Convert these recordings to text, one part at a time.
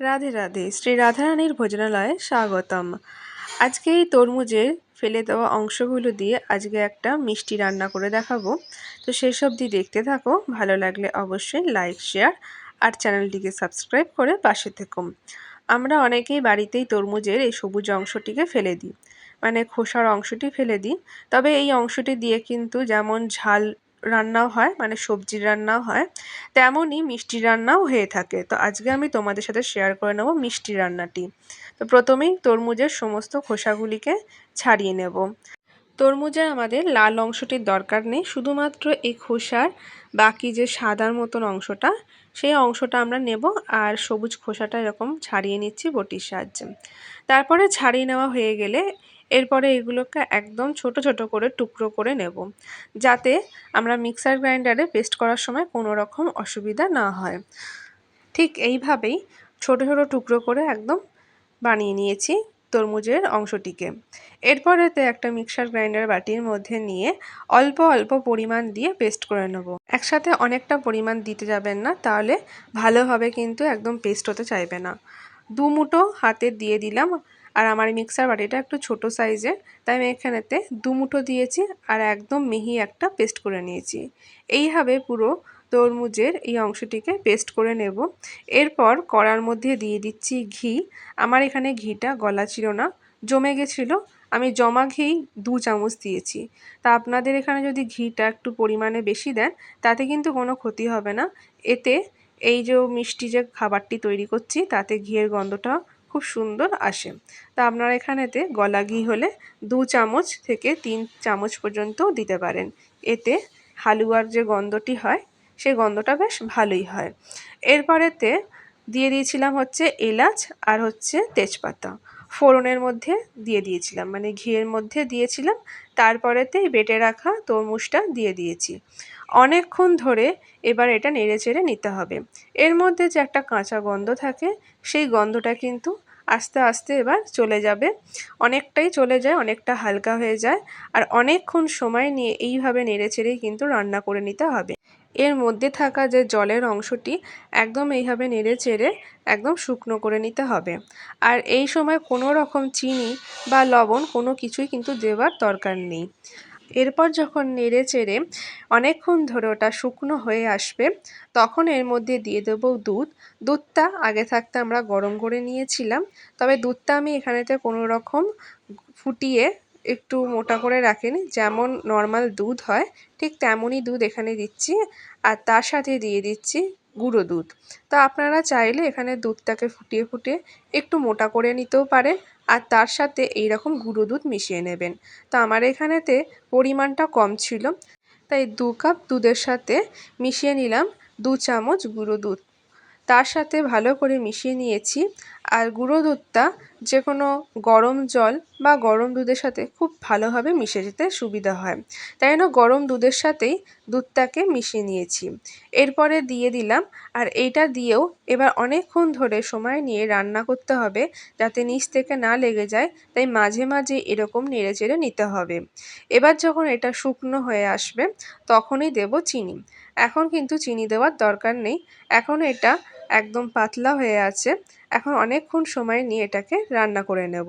রাধে রাধে। শ্রী রাধারানীর ভোজনালয়ে স্বাগতম। আজকে এই তরমুজের ফেলে দেওয়া অংশগুলো দিয়ে আজকে একটা মিষ্টি রান্না করে দেখাবো। তো সেসব দিয়ে দেখতে থাকো, ভালো লাগলে অবশ্যই লাইক, শেয়ার আর চ্যানেলটিকে সাবস্ক্রাইব করে পাশে থেকো। আমরা অনেকেই বাড়িতেই তরমুজের এই সবুজ অংশটিকে ফেলে দিই মানে খোসার অংশটি ফেলে দিই। তবে এই অংশটি দিয়ে কিন্তু যেমন ঝাল রান্নাও হয় মানে সবজির রান্নাও হয়, তেমনই মিষ্টি রান্নাও হয়ে থাকে। তো আজকে আমি তোমাদের সাথে শেয়ার করে নেব মিষ্টি রান্নাটি। তো প্রথমেই তরমুজের সমস্ত খোসাগুলিকে ছাড়িয়ে নেব। তরমুজের আমাদের লাল অংশটির দরকার নেই, শুধুমাত্র এই খোসার বাকি যে সাদার মতন অংশটা, সেই অংশটা আমরা নেব আর সবুজ খোসাটা এরকম ছাড়িয়ে নিচ্ছি বটির সাহায্যে। তারপরে ছাড়িয়ে নেওয়া হয়ে গেলে এরপরে এগুলোকে একদম ছোট ছোট করে টুকরো করে নেব, যাতে আমরা মিক্সার গ্রাইন্ডারে পেস্ট করার সময় কোনো রকম অসুবিধা না হয়। ঠিক এইভাবেই ছোট ছোট টুকরো করে একদম বানিয়ে নিয়েছি তরমুজের অংশটিকে। এরপরেতে একটা মিক্সার গ্রাইন্ডার বাটির মধ্যে নিয়ে অল্প অল্প পরিমাণ দিয়ে পেস্ট করে নেব। একসাথে অনেকটা পরিমাণ দিতে যাবেন না, তাহলে ভালোভাবে কিন্তু একদম পেস্ট হতে চাইবে না। দু মুঠো হাতে দিয়ে দিলাম। আর আমার মিক্সার বাটিটা একটু ছোট সাইজের, তাই আমি এখানেতে দু মুঠো দিয়েছি আর একদম মিহি একটা পেস্ট করে নিয়েছি। এইভাবে পুরো তরমুজের এই অংশটিকে পেস্ট করে নেব। এরপর কড়ার মধ্যে দিয়ে দিচ্ছি ঘি। আমার এখানে ঘিটা গলা ছিল না, জমে গেছিল। আমি জমা ঘি দু চামচ দিয়েছি। তা আপনাদের এখানে যদি ঘিটা একটু পরিমাণে বেশি দেন, তাতে কিন্তু কোনো ক্ষতি হবে না। এতে এই যে মিষ্টি যে খাবারটি তৈরি করছি, তাতে ঘিয়ের গন্ধটা খুব সুন্দর আসে। তা আপনারা এখানেতে গলা ঘি হলে দু চামচ থেকে তিন চামচ পর্যন্ত দিতে পারেন। এতে হালুয়ার যে গন্ধটি হয় সেই গন্ধটা বেশ ভালোই হয়। এরপরেতে দিয়ে দিয়েছিলাম হচ্ছে এলাচ আর হচ্ছে তেজপাতা। ফোড়নের মধ্যে দিয়ে দিয়েছিলাম মানে ঘিয়ের মধ্যে দিয়েছিলাম। তারপরেতে বেটে রাখা তরমুজটা দিয়ে দিয়েছি। অনেকক্ষণ ধরে এবার এটা নেড়ে চেড়ে নিতে হবে। এর মধ্যে যে একটা কাঁচা গন্ধ থাকে, সেই গন্ধটা কিন্তু আস্তে আস্তে এবার চলে যাবে। অনেকটাই চলে যায়, অনেকটা হালকা হয়ে যায়, আর অনেকক্ষণ সময় নিয়ে এইভাবে নেড়ে চেড়েই কিন্তু রান্না করে নিতে হবে। এর মধ্যে থাকা যে জলের অংশটি, একদম এইভাবে নেড়ে চেড়ে একদম শুকনো করে নিতে হবে। আর এই সময় কোনো রকম চিনি বা লবণ কোনো কিছুই কিন্তু দেওয়ার দরকার নেই। এরপর যখন নেড়ে চেড়ে অনেকক্ষণ ধরে ওটা শুকনো হয়ে আসবে, তখন এর মধ্যে দিয়ে দেবো দুধ। দুধটা আগে থাকতে আমরা গরম করে নিয়েছিলাম, তবে দুধটা আমি এখানেতে কোনো রকম ফুটিয়ে একটু মোটা করে রাখিনি। যেমন নর্মাল দুধ হয়, ঠিক তেমনই দুধ এখানে দিচ্ছি। আর তার সাথে দিয়ে দিচ্ছি গুঁড়ো দুধ। তা আপনারা চাইলে এখানে দুধটাকে ফুটিয়ে ফুটিয়ে একটু মোটা করে নিতেও পারে আর তার সাথে এই রকম গুঁড়ো দুধ মিশিয়ে নেবেন। তা আমার এখানেতে পরিমাণটা কম ছিল, তাই দু কাপ দুধের সাথে মিশিয়ে নিলাম দু চামচ গুঁড়ো দুধ। তার সাথে ভালো করে মিশিয়ে নিয়েছি আর গুঁড়ো দুধটা যে কোনো গরম জল বা গরম দুধের সাথে খুব ভালোভাবে মিশে যেতে সুবিধা হয়। তাই জন্য গরম দুধের সাথেই দুধটাকে মিশিয়ে নিয়েছি। এরপরে দিয়ে দিলাম আর এইটা দিয়েও এবার অনেকক্ষণ ধরে সময় নিয়ে রান্না করতে হবে যাতে নিচ থেকে না লেগে যায়, তাই মাঝে মাঝে এরকম নেড়ে চেড়ে নিতে হবে। এবার যখন এটা শুকনো হয়ে আসবে, তখনই দেব চিনি। এখন কিন্তু চিনি দেওয়ার দরকার নেই। এখন এটা একদম পাতলা হয়ে আছে। এখন অনেকক্ষণ সময় নিয়ে এটাকে রান্না করে নেব।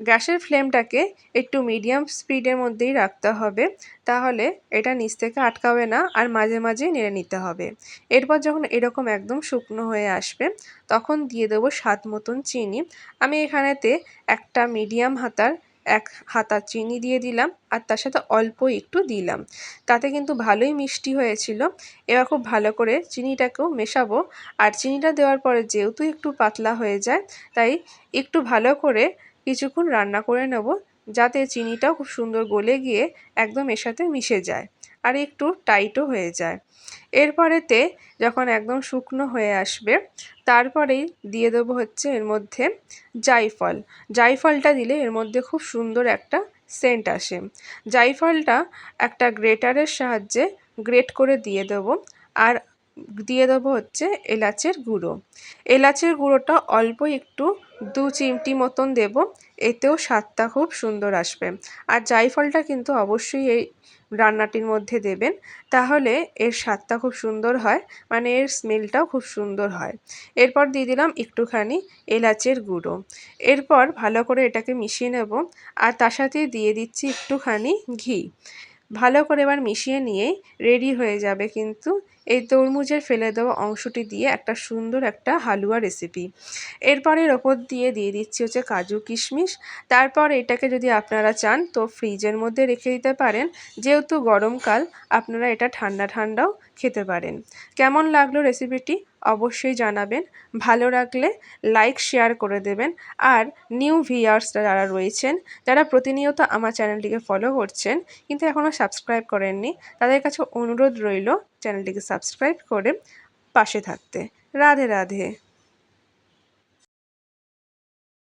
গ্যাসের ফ্লেমটাকে একটু মিডিয়াম স্পিডের মধ্যেই রাখতে হবে। তাহলে এটা নিচ থেকে আটকাবে না আর মাঝে মাঝে নেড়ে নিতে হবে। এরপর যখন এরকম একদম শুকনো হয়ে আসবে, তখন দিয়ে দেবো স্বাদ মতন চিনি। আমি এখানেতে একটা মিডিয়াম হাতার এক হাতা চিনি দিয়ে দিলাম আর তার সাথে অল্প একটু দিলাম। তাতে কিন্তু ভালোই মিষ্টি হয়েছিল। এবার খুব ভালো করে চিনিটাকেও মেশাবো। আর চিনিটা দেওয়ার পরে যেহেতু একটু পাতলা হয়ে যায়, তাই একটু ভালো করে কিছুক্ষণ রান্না করে নেব, যাতে চিনিটাও খুব সুন্দর গলে গিয়ে একদম এর সাথে মিশে যায়। আর একটু টাইটও হয়ে যায়। এরপরেতে যখন একদম শুকনো হয়ে আসবে, তারপরেই দিয়ে দেবো হচ্ছে এর মধ্যে জাইফল। জাইফলটা দিলে এর মধ্যে খুব সুন্দর একটা সেন্ট আসে। জাইফলটা একটা গ্রেটারের সাহায্যে গ্রেট করে দিয়ে দেবো আর দিয়ে দেবো হচ্ছে এলাচের গুঁড়ো। এলাচের গুঁড়োটা অল্প একটু দু চিমটি মতন দেব, এতেও স্বাদটা খুব সুন্দর আসবে। আর জাইফলটা কিন্তু অবশ্যই এই রান্নাটির মধ্যে দেবেন। তাহলে এর স্বাদটা খুব সুন্দর হয় মানে এর স্মেলটাও খুব সুন্দর হয়। এরপর দিয়ে দিলাম একটুখানি এলাচের গুঁড়ো। এরপর ভালো করে এটাকে মিশিয়ে নেব আর তার সাথে দিয়ে দিচ্ছি একটুখানি ঘি। ভালো করে এবার মিশিয়ে নিয়ে রেডি হয়ে যাবে কিন্তু এই তরমুজের ফেলে দেওয়া অংশটি দিয়ে একটা সুন্দর একটা হালুয়া রেসিপি এরপর এর ওপর দিয়ে দিয়ে দিচ্ছি হচ্ছে কাজু কিশমিশ। তারপর এটাকে যদি আপনারা চান তো ফ্রিজের মধ্যে রেখে দিতে পারেন। যেহেতু গরমকাল আপনারা এটা ঠান্ডা ঠান্ডাও খেতে পারেন। কেমন লাগল রেসিপিটি অবশ্যই জানাবেন। ভালো লাগলে লাইক শেয়ার করে দেবেন। আর নিউ ভিয়ার্সরা যারা রয়েছেন, যারা প্রতিনিয়ত আমার চ্যানেলটিকে ফলো করছেন, কিন্তু এখনও সাবস্ক্রাইব করেননি, তাদের কাছে অনুরোধ রইল চ্যানেলটিকে সাবস্ক্রাইব করে পাশে থাকতে। রাধে রাধে।